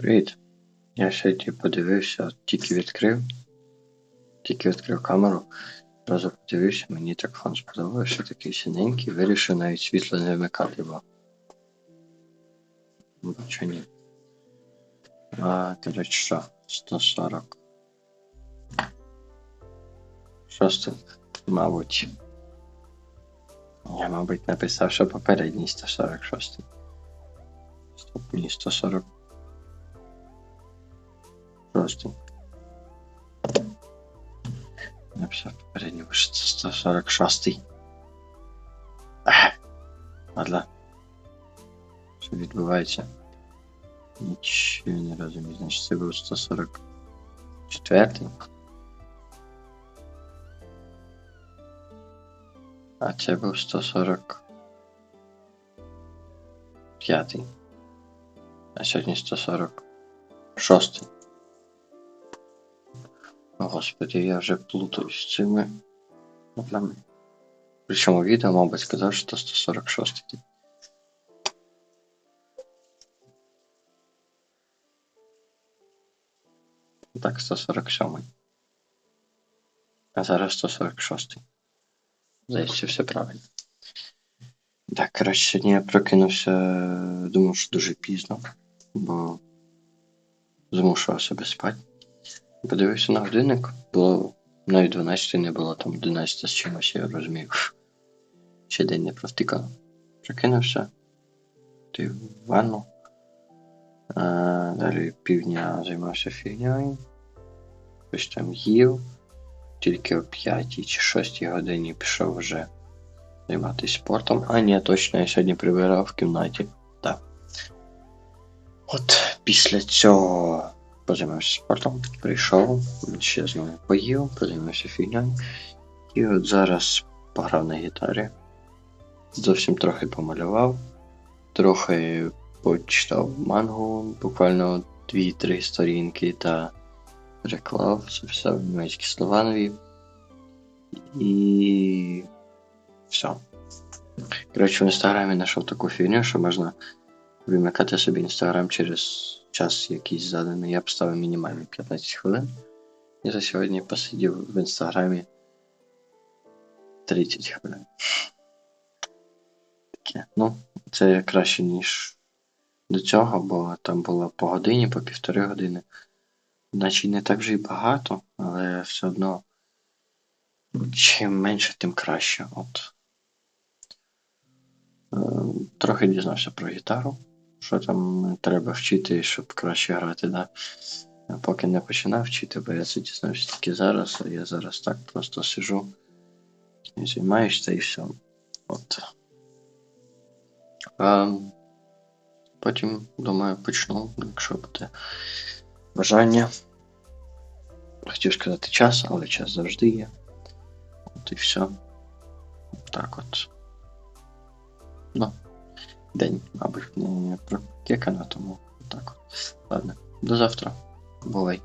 Привіт. Я сьогодні подивився, тільки відкрив. Тільки відкрив камеру. Одразу подивився, мені так фон сподобався, такий синенький, вирішив навіть світло не вмикати, бо. Чого ні? А, речі, що? 140. Шостий, мабуть. Я, мабуть, написав, що попередній 146. Стоп, ні, 140. Шостий. Написав попередній, бо що це 146. Ех. Ладно. Що відбувається? Нічого не розумію. Значить, це був 144. А це був 145. А сьогодні 146. Господи, я вже плутаюсь з цими. проблемами. Причому відео, мабуть, сказав, що 146. Так, 147. А зараз 146. Здається, все правильно. Так, коротше, сьогодні я прокинувся, думав, що дуже пізно, бо змушував себе спати. Подивився на годинник, було навіть 12 не було, там 11 з чимось, я розумію. Ще день не провтикав. Прокинувся, ти в ванну. А, далі півдня займався фігньою. Щось там їв. Тільки о 5 чи 6 годині пішов вже займатися спортом. А ні, точно, я сьогодні прибирав в кімнаті. Так. От після цього позаймався спортом, прийшов, ще знову поїв, позаймався фігньою. І от зараз пограв на гітарі. Зовсім трохи помалював, трохи почитав мангу, буквально 2-3 сторінки та переклав, записав німецькі слова нові. І все. Коротше, в інстаграмі знайшов таку фігню, що можна вимикати собі інстаграм через час якийсь заданий. Я поставив мінімальний 15 хвилин. І за сьогодні посидів в інстаграмі 30 хвилин. Таке. Ну, це краще, ніж до цього, бо там було по годині, по півтори години. Наче не так вже й багато, але все одно чим менше, тим краще. От. Е, Трохи дізнався про гітару, що там треба вчити, щоб краще грати. Да? Поки не починав вчити, бо я це дізнався тільки зараз, а я зараз так просто сижу і займаюся і все. От. А, потім, думаю, почну, якщо буде бажання. Хотів сказати час, але час завжди є. От і все. Так от. Ну, день, мабуть, не прокекано, тому так. Ладно, до завтра. Бувай.